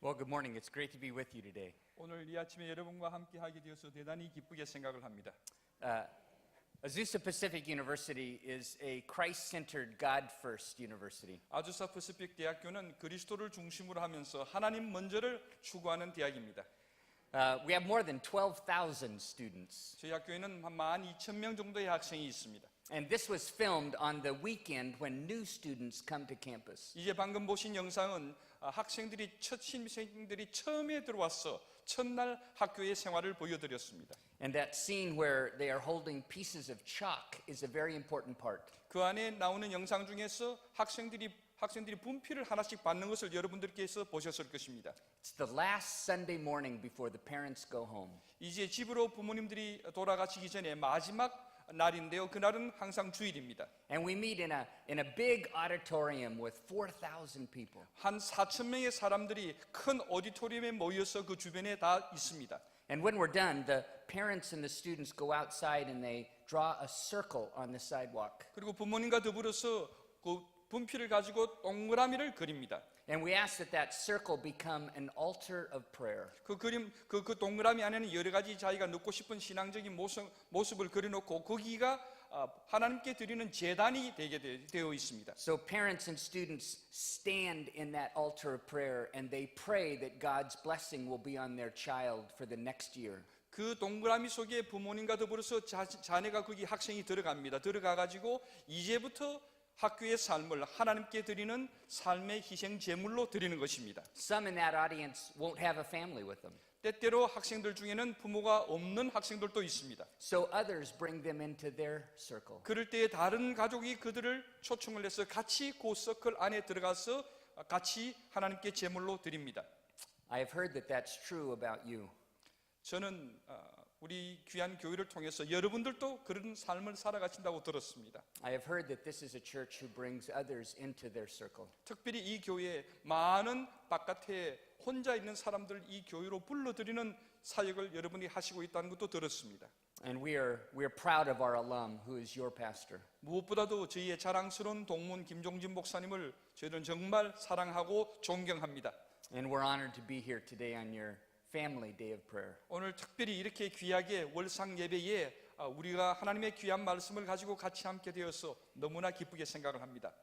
Well, good morning. It's great to be with you today. 오늘 이 아침에 여러분과 함께 하게 되어서 대단히 기쁘게 생각을 합니다. Uh, Azusa Pacific University is a Christ centered, God first university. 아주사 퍼시픽 대학교는 그리스도를 중심으로 하면서 하나님 먼저를 추구하는 대학입니다. Uh, we have more than 12,000 students. 저희 학교에는 한 12,000명 정도의 학생이 있습니다. And this was filmed on the weekend when new students come to campus. 이제 방금 보신 영상은 아, 학생들이 첫 신입생들이 처음에 들어와서 첫날 학교의 생활을 보여드렸습니다. And that scene where they are holding pieces of chalk is a very important part. 그 안에 나오는 영상 중에서 학생들이 학생들이 분필을 하나씩 받는 것을 여러분들께서 보셨을 것입니다. It's the last Sunday morning before the parents go home. 이제 집으로 부모님들이 돌아가시기 전에 마지막 날인데요. 그날은 항상 주일입니다. And we meet in a, in a big auditorium with 4,000 people. 한 4천 명의 사람들이 큰 오디토리움에 모여서 그 주변에 다 있습니다. And when we're done, the parents and the students go outside and they draw a circle on the sidewalk. 그리고 부모님과 더불어서 그 분필을 가지고 동그라미를 그립니다. And we ask that that circle become an altar of prayer. 그 그림 그, 그 동그라미 안에는 여러 가지 자기가 넣고 싶은 신앙적인 모습, 모습을 그려놓고 거기가 아, 하나님께 드리는 재단이 되게 되- 되어 있습니다. So parents and students stand in that altar of prayer and they pray that God's blessing will be on their child for the next year. 그 동그라미 속에 부모님과 더불어서 자, 자녀가 거기 학생이 들어갑니다. 들어가 가지고 이제부터 학교의 삶을 하나님께 드리는 삶의 희생 제물로 드리는 것입니다. Some in that audience won't have a family with them. 때때로 학생들 중에는 부모가 없는 학생들도 있습니다. So others bring them into their circle. 그럴 때 다른 가족이 그들을 초청을 해서 같이 그 서클 안에 들어가서 같이 하나님께 제물로 드립니다. I have heard that that's true about you. 저는 어, 우리 귀한 교회를 통해서 여러분들도 그런 삶을 살아가신다고 들었습니다. I have heard that this is a church who brings others into their circle. 특별히 이 교회에 많은 바깥에 혼자 있는 사람들 이 교회로 불러들이는 사역을 여러분이 하시고 있다는 것도 들었습니다. And we are, we are proud of our alum, who is your pastor. 무엇보다도 저희의 자랑스러운 동문 김종진 목사님을 저희는 정말 사랑하고 존경합니다. And we're honored to be here today on your family day of prayer. 오늘 특별히 이렇게 귀하게 월상 예배에 아, 우리가 하나님의 귀한 말씀을 가지고 같이 함께 되어서 너무나 기쁘게 생각을 합니다.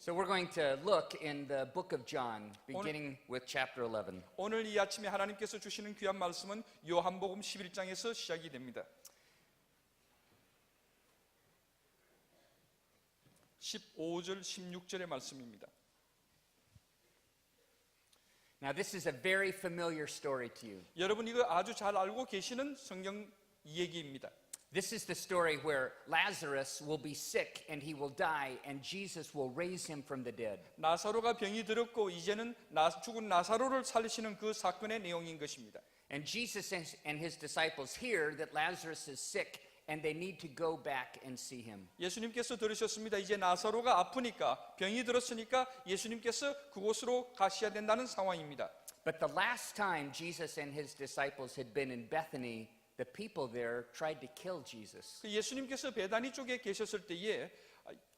So we're going to look in the book of John, beginning with chapter 11. 오늘 이 아침에 하나님께서 주시는 귀한 말씀은 요한복음 11장에서 시작이 됩니다. 15절 16절의 말씀입니다. Now, this is a very familiar story to you. 여러분 이거 아주 잘 알고 계시는 성경 얘기입니다. This is the story where Lazarus will be sick and he will die, and Jesus will raise him from the dead. 나사로가 병이 들었고 이제는 나, 죽은 나사로를 살리시는 그 사건의 내용인 것입니다. And Jesus and his disciples hear that Lazarus is sick and they need to go back and see him. 예수님께서 들으셨습니다. 이제 나사로가 아프니까 병이 들었으니까 예수님께서 그곳으로 가셔야 된다는 상황입니다. But the last time Jesus and his disciples had been in Bethany, the people there tried to kill Jesus. 그 예수님께서 베다니 쪽에 계셨을 때에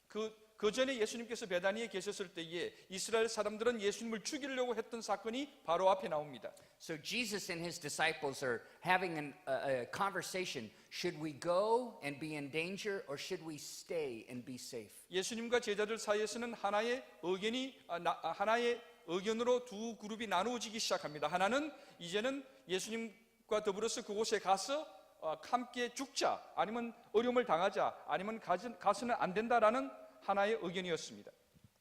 그, 그 전에 예수님께서 베다니에 계셨을 때에 이스라엘 사람들은 예수님을 죽이려고 했던 사건이 바로 앞에 나옵니다. So Jesus and his disciples are having an, a, a conversation. Should we go and be in danger or should we stay and be safe? 예수님과 제자들 사이에서는 하나의 의견이 아, 나- 아, 하나의 의견으로 두 그룹이 나누어지기 시작합니다. 하나는 이제는 예수님과 더불어서 그곳에 가서 어, 함께 죽자, 아니면 어려움을 당하자, 아니면 가서는 안 된다라는 하나의 의견이었습니다.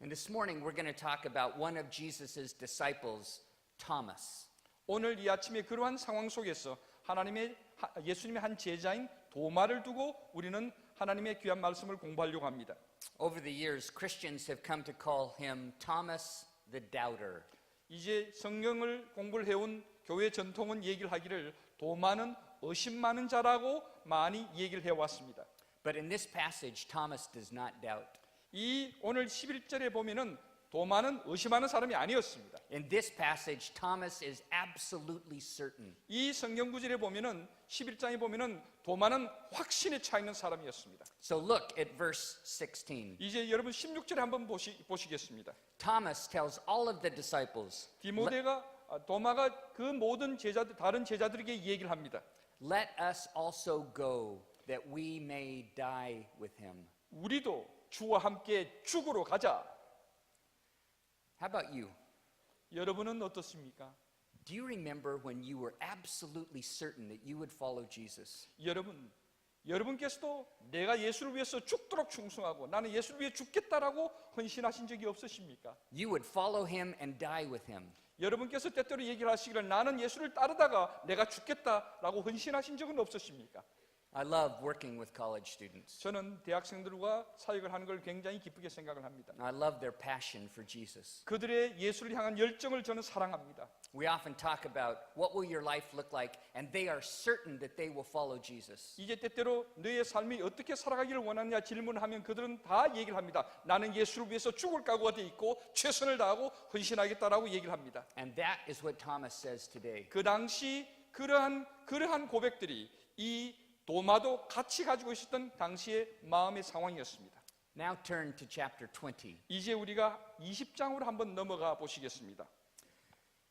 And this morning we're going to talk about one of Jesus' disciples, Thomas. 오늘 이 아침에 그러한 상황 속에서 하나님의 하- 예수님의 한 제자인 도마를 두고 우리는 하나님의 귀한 말씀을 공부하려고 합니다. Over the years, Christians have come to call him Thomas the Doubter. 이제 성경을 공부를 해온 교회 전통은 얘기를 하기를 도마는 의심 많은 자라고 많이 얘기를 해왔습니다. But in this passage, Thomas does not doubt. 이 오늘 11절에 보면은 도마는 의심하는 사람이 아니었습니다. In this passage, Thomas is absolutely certain. 이 성경 구절에 보면은 11장에 보면은 도마는 확신에 차 있는 사람이었습니다. So look at verse 16. 이제 여러분 16절에 한번 보시, 보시겠습니다. Thomas tells all of the disciples, 디모데가 아, 도마가 그 모든 제자들 다른 제자들에게 이 얘기를 합니다. Let us also go that we may die with him. 우리도 주와 함께 죽으러 가자. How about you? 여러분은 어떻습니까? Do you remember when you were absolutely certain that you would follow Jesus? 여러분, 여러분께서도 내가 예수를 위해서 죽도록 충성하고 나는 예수를 위해 죽겠다라고 헌신하신 적이 없으십니까? You would follow him and die with him. 여러분께서 때때로 얘기를 하시기를 나는 예수를 따르다가 내가 죽겠다라고 헌신하신 적은 없으십니까? I love working with college students. 저는 대학생들과 사역을 하는 걸 굉장히 기쁘게 생각을 합니다. I love their passion for Jesus. 그들의 예수를 향한 열정을 저는 사랑합니다. We often talk about what will your life look like, and they are certain that they will follow Jesus. 이제 때때로 너의 삶이 어떻게 살아가기를 원하느냐 질문을 하면 그들은 다 얘기를 합니다. 나는 예수를 위해서 죽을 각오가 돼 있고 최선을 다하고 헌신하겠다라고 얘기를 합니다. And that is what Thomas says today. 그 당시 그러한 그러한 고백들이 이 도마도 같이 가지고 있었던 당시의 마음의 상황이었습니다. Now turn to chapter 20. 이제 우리가 20장으로 한번 넘어가 보시겠습니다.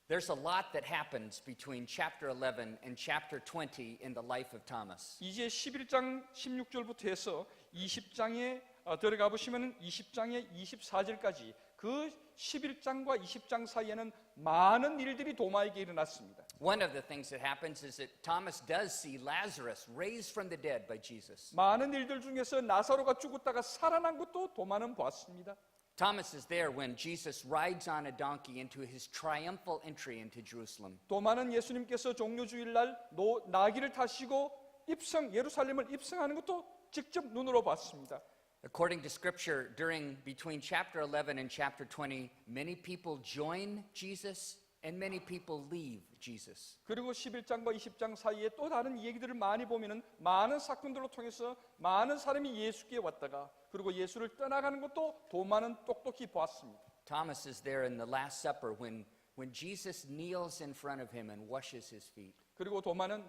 There's a lot that happens between chapter 11 and chapter 20 in the life of Thomas. 이제 11장 16절부터 해서 20장에 어, 들어가 보시면 20장의 24절까지 그 11장과 20장 사이에는 많은 일들이 도마에게 일어났습니다. One of the things that happens is that Thomas does see Lazarus raised from the dead by Jesus. 많은 일들 중에서 나사로가 죽었다가 살아난 것도 도마는 보았습니다. Thomas is there when Jesus rides on a donkey into his triumphal entry into Jerusalem. 도마는 예수님께서 종료주일날 노- 나귀를 타시고 입성 예루살렘을 입성하는 것도 직접 눈으로 봤습니다. According to scripture, during between chapter 11 and chapter 20, many people join Jesus and many people leave Jesus. 그리고 11장과 20장 사이에 또 다른 얘기들을 많이 보면은 많은 사건들로 통해서 많은 사람이 예수께 왔다가 그리고 예수를 떠나가는 것도 도마는 똑똑히 보았습니다. Thomas is there in the Last Supper when, when Jesus kneels in front of him and washes his feet. 그리고 도마는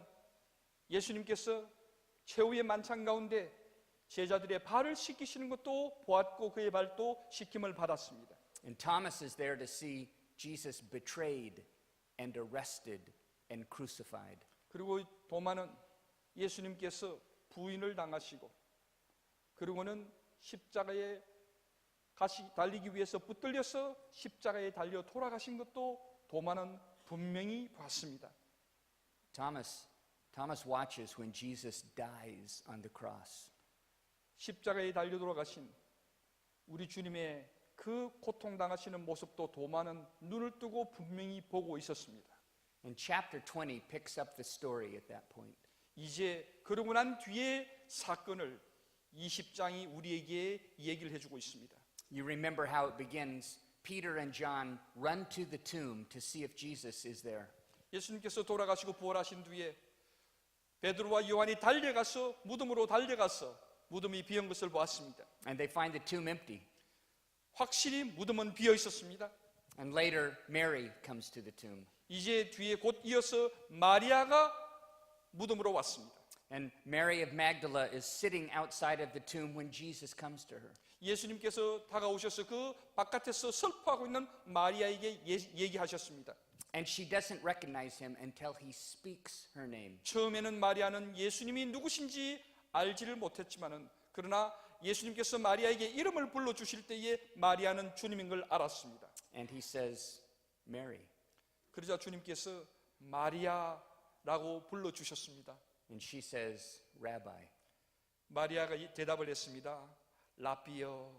예수님께서 최후의 만찬 가운데 제자들의 발을 씻기시는 것도 보았고 그의 발도 씻김을 받았습니다. And Thomas is there to see Jesus betrayed and arrested and crucified. 그리고 도마는 예수님께서 부인을 당하시고 그리고는 십자가에 가시 달리기 위해서 붙들려서 십자가에 달려 돌아가신 것도 도마는 분명히 봤습니다. Thomas, Thomas watches when Jesus dies on the cross. 십자가에 달려 돌아가신 우리 주님의 그 고통 당하시는 모습도 도마는 눈을 뜨고 분명히 보고 있었습니다. And chapter 20 picks up the story at that point. 이제 그러고 난 뒤에 사건을 20장이 우리에게 얘기를 해주고 있습니다. You remember how it begins. Peter and John run to the tomb to see if Jesus is there. 예수님께서 돌아가시고 부활하신 뒤에 베드로와 요한이 달려가서 무덤으로 달려가서 무덤이 비은 것을 보았습니다. And they find the tomb empty. 확실히 무덤은 비어 있었습니다. And later, Mary comes to the tomb. 이제 뒤에 곧 이어서 마리아가 무덤으로 왔습니다. And Mary of Magdala is sitting outside of the tomb when Jesus comes to her. 예수님께서 다가오셔서 그 바깥에서 슬퍼하고 있는 마리아에게 예, 얘기하셨습니다. And she doesn't recognize him until he speaks her name. 처음에는 마리아는 예수님이 누구신지 알지를 못했지만은 그러나 예수님께서 마리아에게 이름을 불러 주실 때에 마리아는 주님인 걸 알았습니다. And he says, Mary. 그러자 주님께서 마리아라고 불러 주셨습니다. And she says, Rabbi. 마리아가 이 대답을 했습니다. 라비어.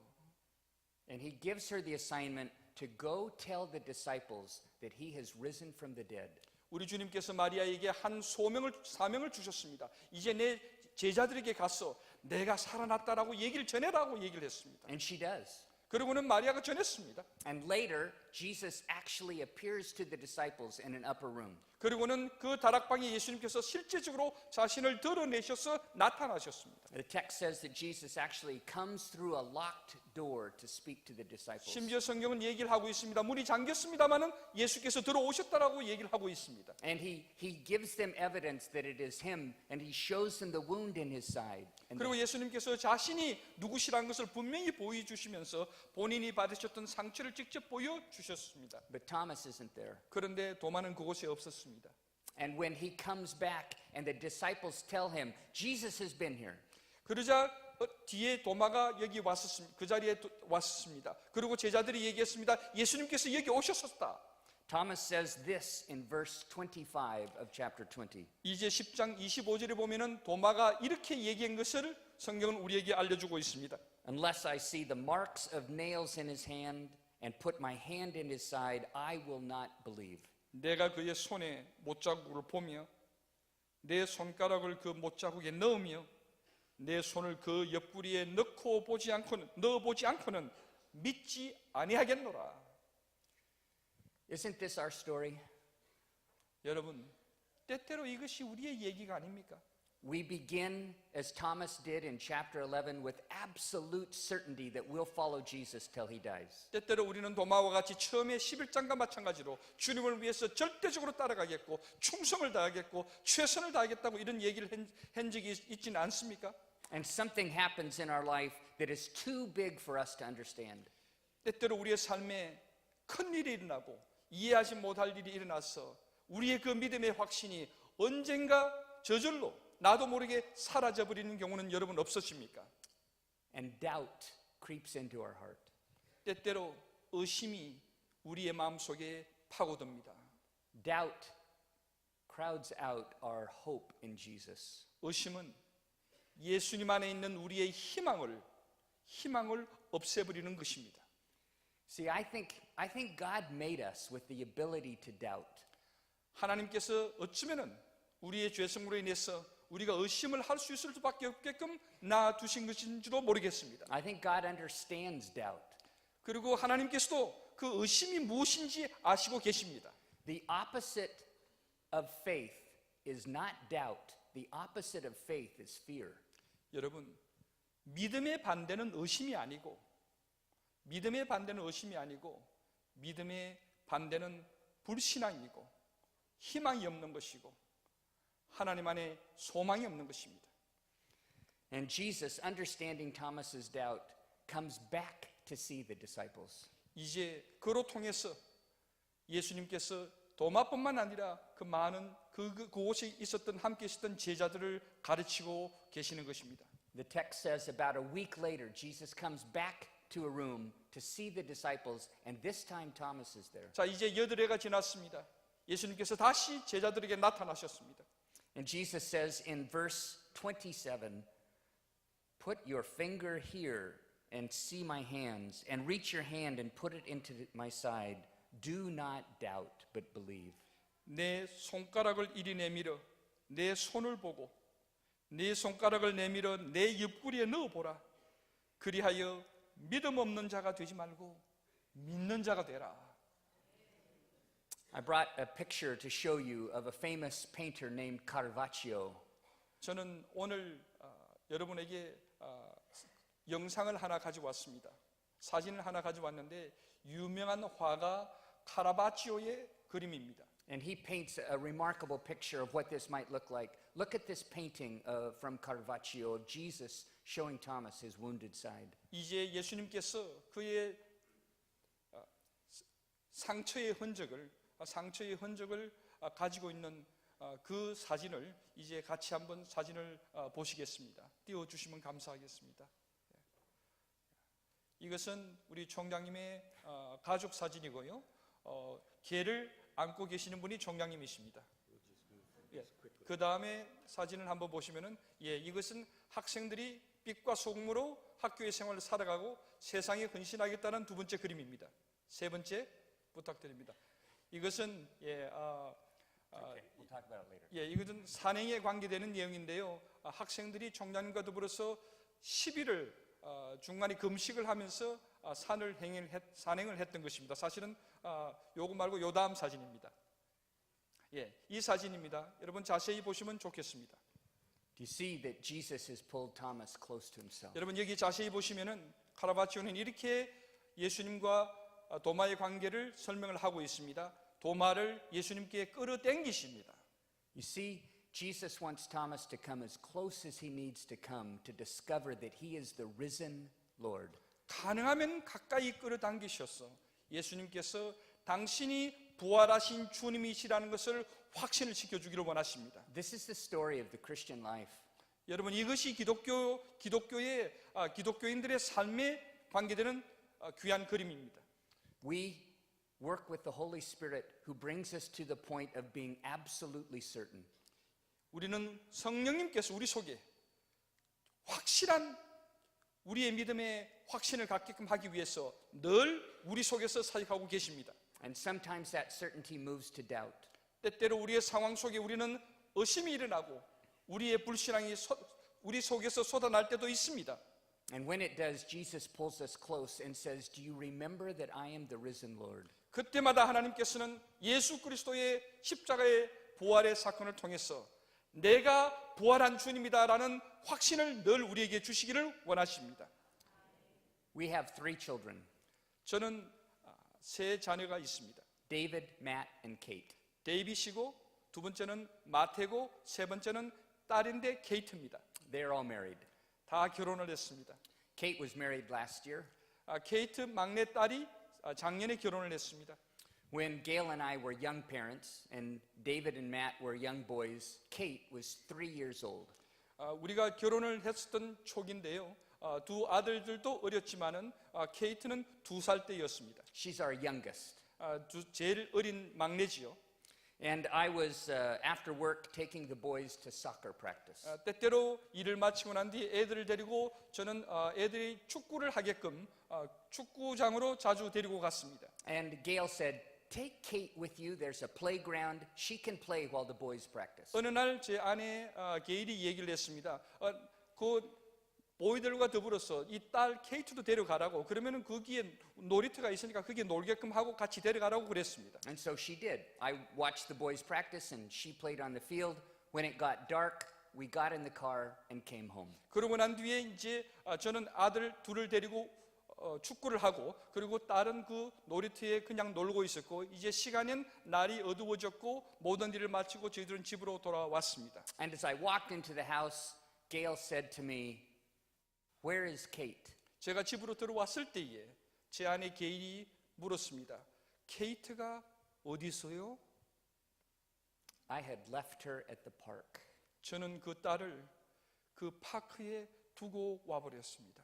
And he gives her the assignment to go tell the disciples that he has risen from the dead. 우리 주님께서 마리아에게 한 소명을 사명을 주셨습니다. 이제 내 제자들에게 가서 내가 살아났다라고 얘기를 전해라고 얘기를 했습니다. And she does. 그리고는 마리아가 전했습니다. And later, Jesus actually appears to the disciples in an upper room. 그리고는 그 다락방에 예수님께서 실제적으로 자신을 드러내셔서 나타나셨습니다. The text says that Jesus actually comes through a locked door to speak to the disciples. 심지어 성경은 얘기를 하고 있습니다. 문이 잠겼습니다마는 예수께서 들어오셨다라고 얘기를 하고 있습니다. And he, he gives them evidence that it is him, and he shows them the wound in his side. And 그리고 예수님께서 자신이 누구시라는 것을 분명히 보여주시면서 본인이 받으셨던 상처를 직접 보여주셨습니다. 주셨습니다. But Thomas isn't there. 그런데 도마는 그곳에 없었습니다. And when he comes back and the disciples tell him, Jesus has been here, 그러자 어, 뒤에 도마가 여기 왔었습니다. 그 자리에 도- 왔었습니다. 그리고 제자들이 얘기했습니다. 예수님께서 여기 오셨었다. Thomas says this in verse 25 of chapter 20. 이제 10장 25절에 보면은 도마가 이렇게 얘기한 것을 성경은 우리에게 알려주고 있습니다. Unless I see the marks of nails in his hand and put my hand in his side, I will not believe. 내가 그의 손에 못자국을 보며 내 손가락을 그 못자국에 넣으며 내 손을 그 옆구리에 넣고 보지 않고는 넣어 보지 않고는 믿지 아니하겠노라. Isn't this our story? 여러분, 때때로 이것이 우리의 얘기가 아닙니까? We begin, as Thomas did in chapter 11, with absolute certainty that we'll follow Jesus till he dies. 때때로 우리는 도마와 같이 처음에 11장과 마찬가지로 주님을 위해서 절대적으로 따라가겠고 충성을 다하겠고 최선을 다하겠다고 이런 얘기를 한, 한 적이 있- 있지는 않습니까? And something happens in our life that is too big for us to understand. 때때로 우리의 삶에 큰 일이 일어나고 이해하지 못할 일이 일어나서 우리의 그 믿음의 확신이 언젠가 저절로 나도 모르게 사라져 버리는 경우는 여러분 없으십니까? And doubt creeps into our heart. 때때로 의심이 우리의 마음속에 파고듭니다. Doubt crowds out our hope in Jesus. 의심은 예수님 안에 있는 우리의 희망을 희망을 없애버리는 것입니다. See, I think, I think God made us with the ability to doubt. 하나님께서 어쩌면은 우리의 죄성으로 인해서 우리가 의심을 할 수 있을 수밖에 없게끔 놔두신 것인지도 모르겠습니다. I think God understands doubt. 그리고 하나님께서도 그 의심이 무엇인지 아시고 계십니다. The opposite of faith is not doubt. The opposite of faith is fear. 여러분, 믿음의 반대는 의심이 아니고 믿음의 반대는 의심이 아니고 믿음의 반대는 불신앙이고 희망이 없는 것이고 하나님 안에 소망이 없는 것입니다. And Jesus, understanding Thomas's doubt, comes back to see the disciples. 이제 그로 통해서 예수님께서 도마뿐만 아니라 그 많은 그, 그 그곳에 있었던 함께 있었던 제자들을 가르치고 계시는 것입니다. The text says about a week later, Jesus comes back to a room to see the disciples, and this time Thomas is there. 자, 이제 여드레가 지났습니다. 예수님께서 다시 제자들에게 나타나셨습니다. And Jesus says in verse 27 Put your finger here and see my hands, and reach your hand and put it into my side. Do not doubt, but believe. 내 손가락을 이리 내밀어 내 손을 보고 내 손가락을 내밀어 내 옆구리에 넣어 보라. 그리하여 믿음 없는 자가 되지 말고 믿는 자가 되라. I brought a picture to show you of a famous painter named Caravaggio. 저는 오늘 어, 여러분에게 어, 영상을 하나 가져왔습니다. 사진을 하나 가져왔는데 유명한 화가 카라바치오의 그림입니다. And he paints a remarkable picture of what this might look like. Look at this painting uh, from Caravaggio of Jesus showing Thomas his wounded side. 이제 예수님께서 그의 어, 상처의 흔적을 어, 상처의 흔적을 어, 가지고 있는 어, 그 사진을 이제 같이 한번 사진을 어, 보시겠습니다. 띄워 주시면 감사하겠습니다. 예. 이것은 우리 총장님의 어, 가족 사진이고요. 어, 개를 안고 계시는 분이 총장님이십니다. 그 다음에 사진을 한번 보시면은 예, 이것은 학생들이 빛과 소금으로 학교의 생활을 살아가고 세상에 헌신하겠다는 두 번째 그림입니다. 세 번째 부탁드립니다. 이것은 예, it later. 예, 이것은 산행에 관계되는 내용인데요. 아, 학생들이 총장님과 더불어서 10일을 어, 중간에 금식을 하면서 아, 산을 행을 했, 산행을 했던 것입니다. 사실은 아, 요거 말고 요 다음 사진입니다. 예, 이 사진입니다. 여러분 자세히 보시면 좋겠습니다. You see that Jesus has pulled Thomas close to himself? 여러분 여기 자세히 보시면은 카라바치오는 이렇게 예수님과 아, 도마의 관계를 설명을 하고 있습니다. 도마를 예수님께 끌어당기십니다. You see, Jesus wants Thomas to come as close as he needs to come to discover that he is the risen Lord. 가능하면 가까이 끌어당기셔서 예수님께서 당신이 부활하신 주님이시라는 것을 확신을 시켜주기를 원하십니다. This is the story of the Christian life. 여러분 이것이 기독교 기독교의 아, 기독교인들의 삶에 관계되는 아, 귀한 그림입니다. We work with the Holy Spirit who brings us to the point of being absolutely certain. 우리는 성령님께서 우리 속에 확실한 우리의 믿음의 확신을 갖게끔 하기 위해서 늘 우리 속에서 사역하고 계십니다. And sometimes that certainty moves to doubt. 때때로 우리의 상황 속에 우리는 의심이 일어나고 우리의 불신앙이 소- 우리 속에서 쏟아날 때도 있습니다. And when it does, Jesus pulls us close and says, Do you remember that I am the risen Lord? 그때마다 하나님께서는 예수 그리스도의 십자가의 부활의 사건을 통해서 내가 부활한 주님이다라는 확신을 늘 우리에게 주시기를 원하십니다. We have three children 저는 아, 세 자녀가 있습니다. David, Matt, and Kate. 데이빗이고 두 번째는 마태고 세 번째는 딸인데 케이트입니다. They're all married. 다 결혼을 했습니다. Kate was married last year. 아, 케이트 막내 딸이 아, 작년에 결혼을 했습니다. When Gail and I were young parents, and David and Matt were young boys, Kate was three years old. 아, 우리가 결혼을 했었던 초기인데요. 아, 두 아들들도 어렸지만은 아, 케이트는 두 살 때였습니다. She's our youngest. 아, 두, 제일 어린 막내지요. And I was, uh, after work, taking the boys to soccer practice. 아, 때때로 일을 마치고 난 뒤 애들을 데리고 저는 아, 애들이 축구를 하게끔 아, 축구장으로 자주 데리고 갔습니다. And Gail said, Take Kate with you. There's a playground. She can play while the boys practice. 어느 날 제 아내 아, 게일이 얘기를 했습니다. 어, 그 보이들과 더불어서 이 딸 케이트도 데려가라고 그러면은 거기에 놀이터가 있으니까 거기에 놀게끔 하고 같이 데려가라고 그랬습니다. And so she did. I watched the boys practice and she played on the field. When it got dark, we got in the car and came home. 그러고 난 뒤에 이제 아, 저는 아들 둘을 데리고 어, 축구를 하고 그리고 딸은 그 놀이터에 그냥 놀고 있었고 이제 시간은 날이 어두워졌고 모든 일을 마치고 저희들은 집으로 돌아왔습니다. And as I walked into the house, Gail said to me, Where is Kate? 제가 집으로 들어왔을 때에 제 아내 게일이 물었습니다. 케이트가 어디 있어요? I had left her at the park. 저는 그 딸을 그 파크에 두고 와버렸습니다.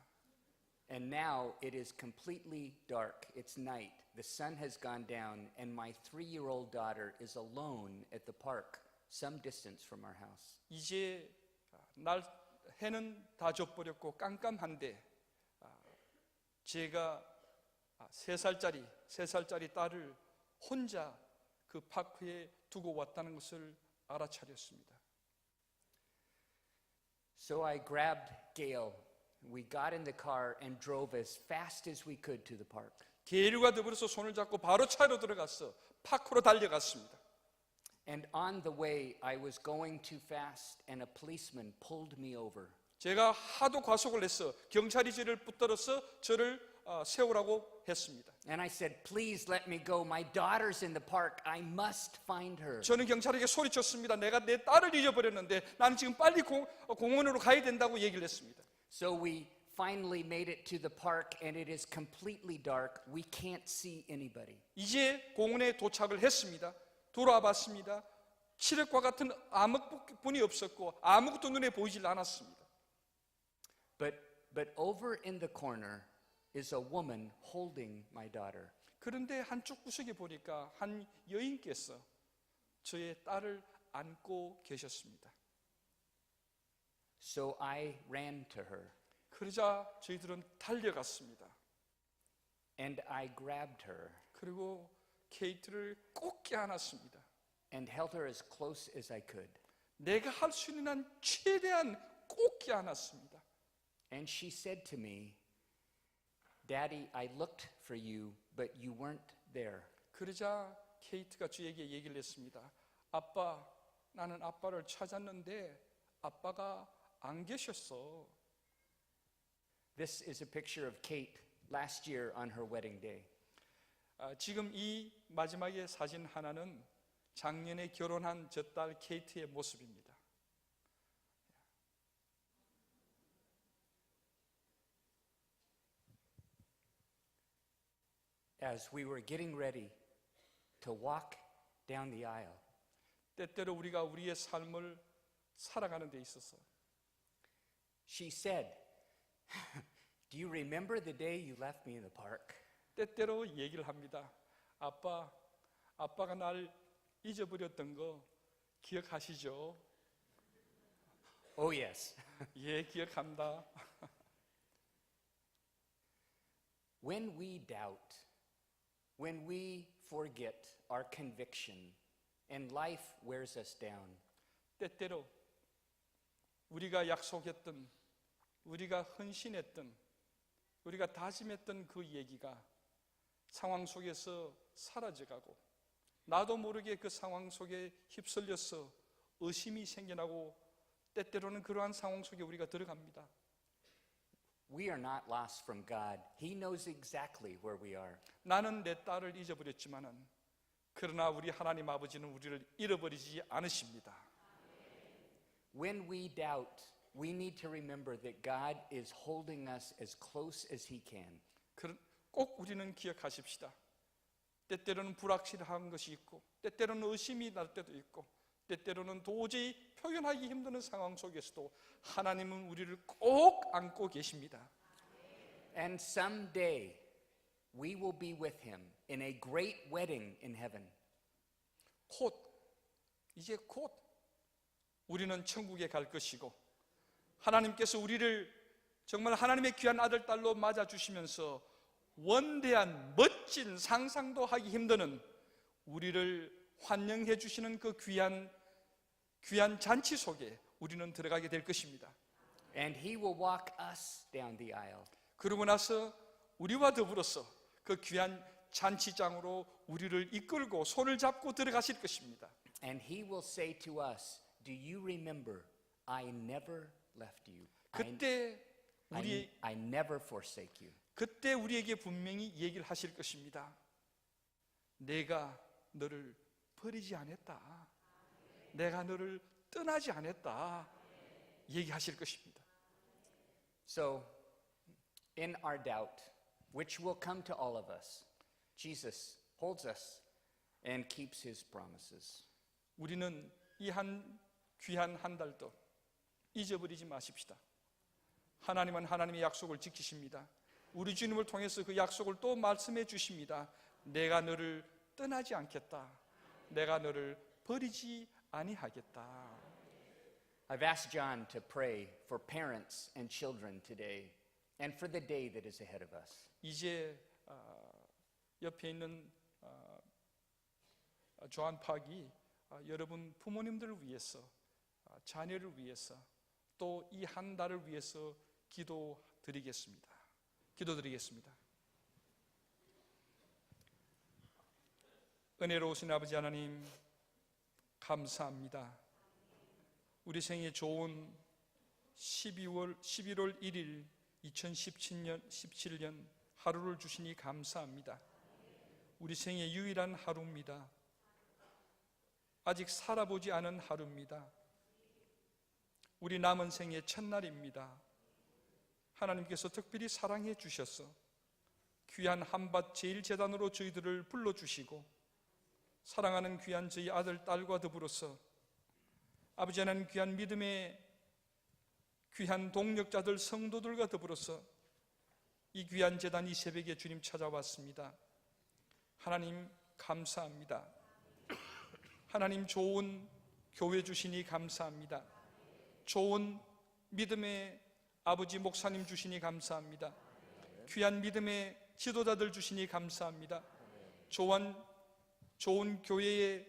And now it is completely dark. It's night. The sun has gone down, and my three year old daughter is alone at the park, some distance from our house. 이제 날 해는 다 져버렸고 깜깜한데 아, 제가 아, 세 살짜리 세 살짜리 딸을 혼자 그 파크에 두고 왔다는 것을 알아차렸습니다. So I grabbed Gail. We got in the car and drove as fast as we could to the park. 게일과 더불어서 손을 잡고 바로 차로 들어갔어 파크로 달려갔습니다. And on the way, I was going too fast, and a policeman pulled me over. 제가 하도 과속을 해서 경찰이 저를 붙들어서 저를 어, 세우라고 했습니다. And I said, Please let me go. My daughter's in the park. I must find her. 저는 경찰에게 소리쳤습니다. 내가 내 딸을 잊어버렸는데 나는 지금 빨리 공, 어, 공원으로 가야 된다고 얘기를 했습니다. So we finally made it to the park, and it is completely dark. We can't see anybody. 이제 공원에 도착을 했습니다. 돌아와 봤습니다. 칠흑과 같은 암흑분이 없었고 아무것도 눈에 보이질 않았습니다. But, but over in the corner is a woman holding my daughter. 그런데 한쪽 구석에 보니까 한 여인께서 저의 딸을 안고 계셨습니다. So I ran to her, 그러자 저희들은 달려갔습니다. and I grabbed her 그리고 케이트를 꼭 껴안았습니다. and held her as close as I could. 내가 할 수 있는 한 최대한 꼭 껴안았습니다. And she said to me, Daddy, I looked for you, but you weren't there. 그러자 케이트가 저에게 얘기를 했습니다. 아빠, 나는 아빠를 찾았는데 아빠가 안 계셨어. This is a picture of Kate last year on her wedding day. 아, 지금 이 마지막의 사진 하나는 작년에 결혼한 저 딸 케이트의 모습입니다. as we were getting ready to walk down the aisle, 때때로 우리가 우리의 삶을 살아가는 데 있어서 she said, Do you remember the day you left me in the park? 때때로 얘기를 합니다. 아빠, 아빠가 날 잊어버렸던 거 기억하시죠? Oh, yes. 예, 기억합니다. When we doubt, when we forget our conviction, and life wears us down, 때때로 우리가 약속했던, 우리가 헌신했던, 우리가 다짐했던 그 얘기가 상황 속에서 사라져가고 나도 모르게 그 상황 속에 휩쓸려서 의심이 생겨나고 때때로는 그러한 상황 속에 우리가 들어갑니다. we are not lost from God. He knows exactly where we are. 나는 내 딸을 잊어버렸지만은 그러나 우리 하나님 아버지는 우리를 잃어버리지 않으십니다. When we doubt, we need to remember that God is holding us as close as He can. 그런- 꼭 우리는 기억하십시다. 때때로는 불확실한 것이 있고, 때때로는 의심이 날 때도 있고, 때때로는 도저히 표현하기 힘든 상황 속에서도 하나님은 우리를 꼭 안고 계십니다. And someday we will be with Him in a great wedding in heaven. 곧, 이제 곧 우리는 천국에 갈 것이고, 하나님께서 우리를 정말 하나님의 귀한 아들, 딸로 맞아 주시면서 원대한 멋진 상상도 하기 힘드는 우리를 환영해 주시는 그 귀한, 귀한 잔치 속에 우리는 들어가게 될 것입니다. And He will walk us down the aisle. 그러고 나서 우리와 더불어서 그 귀한 잔치장으로 우리를 이끌고 손을 잡고 들어가실 것입니다. And He will say to us, Do you remember? I never left you. I, 그때 I, 우리 I never forsake you. 그때 우리에게 분명히 얘기를 하실 것입니다. 내가 너를 버리지 않았다. 내가 너를 떠나지 않았다. 얘기하실 것입니다. So, in our doubt, which will come to all of us, Jesus holds us and keeps his promises. 우리는 이 한 귀한 한 달도 잊어버리지 마십시다. 하나님은 하나님의 약속을 지키십니다. 우리 주님을 통해서 그 약속을 또 말씀해 주십니다. 내가 너를 떠나지 않겠다. 내가 너를 버리지 아니하겠다. I've asked John to pray for parents and children today and for the day that is ahead of us. 이제 어, 옆에 있는 어, 조한 팍이 어, 여러분 부모님들을 위해서 어, 자녀를 위해서 또 이 한 달을 위해서 기도드리겠습니다. 기도드리겠습니다. 은혜로우신 아버지 하나님 감사합니다. 우리 생애 좋은 12월 11월 1일 2017년 17년 하루를 주시니 감사합니다. 우리 생애 유일한 하루입니다. 아직 살아보지 않은 하루입니다. 우리 남은 생의 첫날입니다. 하나님께서 특별히 사랑해 주셔서 귀한 한밭 제일재단으로 저희들을 불러주시고 사랑하는 귀한 저희 아들, 딸과 더불어서 아버지 하나님 귀한 믿음의 귀한 동력자들, 성도들과 더불어서 이 귀한 재단 이 새벽에 주님 찾아왔습니다. 하나님 감사합니다. 하나님 좋은 교회 주시니 감사합니다. 좋은 믿음의 아버지 목사님 주시니 감사합니다. 귀한 믿음의 지도자들 주시니 감사합니다. 좋은 좋은 교회의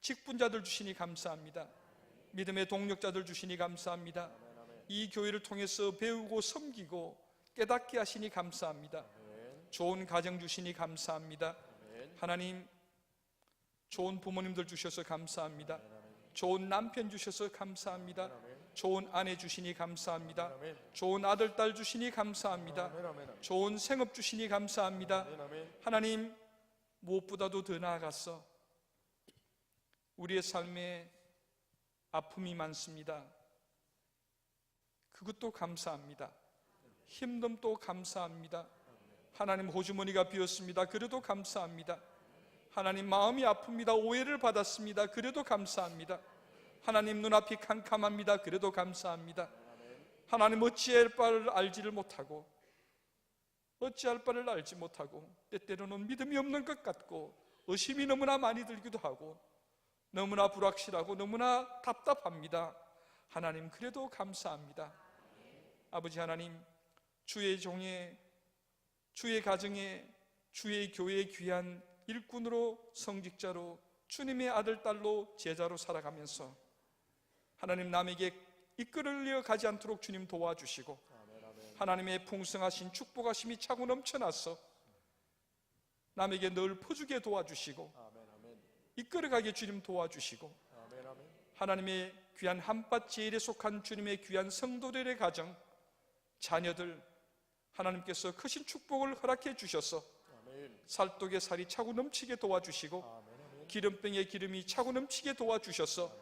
직분자들 주시니 감사합니다. 믿음의 동력자들 주시니 감사합니다. 이 교회를 통해서 배우고 섬기고 깨닫게 하시니 감사합니다. 좋은 가정 주시니 감사합니다. 하나님, 좋은 부모님들 주셔서 감사합니다. 좋은 남편 주셔서 감사합니다. 좋은 아내 주시니 감사합니다. 좋은 아들, 딸 주시니 감사합니다. 좋은 생업 주시니 감사합니다. 하나님, 무엇보다도 더 나아가서 우리의 삶에 아픔이 많습니다. 그것도 감사합니다. 힘듦도 감사합니다. 하나님 호주머니가 비었습니다. 그래도 감사합니다. 하나님 마음이 아픕니다. 오해를 받았습니다. 그래도 감사합니다. 하나님 눈앞이 캄캄합니다. 그래도 감사합니다. 하나님 어찌할 바를 알지를 못하고 어찌할 바를 알지 못하고 때때로는 믿음이 없는 것 같고 의심이 너무나 많이 들기도 하고 너무나 불확실하고 너무나 답답합니다. 하나님 그래도 감사합니다. 아버지 하나님 주의 종의 주의 가정에 주의 교회의 귀한 일꾼으로 성직자로 주님의 아들 딸로 제자로 살아가면서 하나님 남에게 이끌려 가지 않도록 주님 도와주시고 하나님의 풍성하신 축복하심이 차고 넘쳐나서 남에게 늘 퍼주게 도와주시고 이끌어가게 주님 도와주시고 하나님의 귀한 한밭 제일에 속한 주님의 귀한 성도들의 가정 자녀들 하나님께서 크신 축복을 허락해 주셔서 살독의 살이 차고 넘치게 도와주시고 기름병의 기름이 차고 넘치게 도와주셔서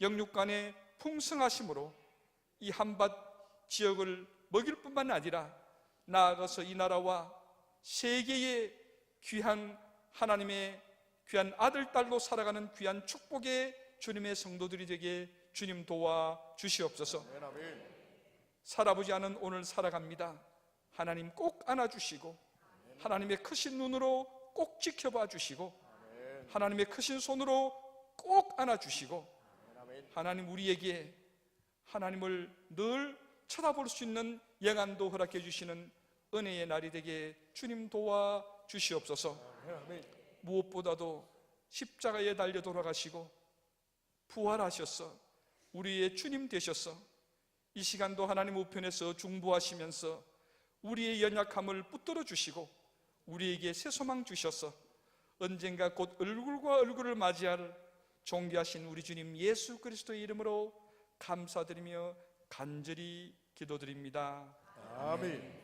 영육간의 풍성하심으로 이 한밭 지역을 먹일 뿐만 아니라 나아가서 이 나라와 세계의 귀한 하나님의 귀한 아들 딸로 살아가는 귀한 축복의 주님의 성도들이 되게 주님 도와 주시옵소서. 살아보지 않은 오늘 살아갑니다. 하나님 꼭 안아주시고 하나님의 크신 눈으로 꼭 지켜봐 주시고 하나님의 크신 손으로 꼭 안아 주시고 하나님 우리에게 하나님을 늘 쳐다볼 수 있는 영안도 허락해 주시는 은혜의 날이 되게 주님 도와 주시옵소서. 무엇보다도 십자가에 달려 돌아가시고 부활하셔서 우리의 주님 되셔서 이 시간도 하나님 우편에서 중보하시면서 우리의 연약함을 붙들어 주시고 우리에게 새 소망 주셔서 언젠가 곧 얼굴과 얼굴을 맞이할 존귀하신 우리 주님 예수 그리스도의 이름으로 감사드리며 간절히 기도드립니다. 아멘.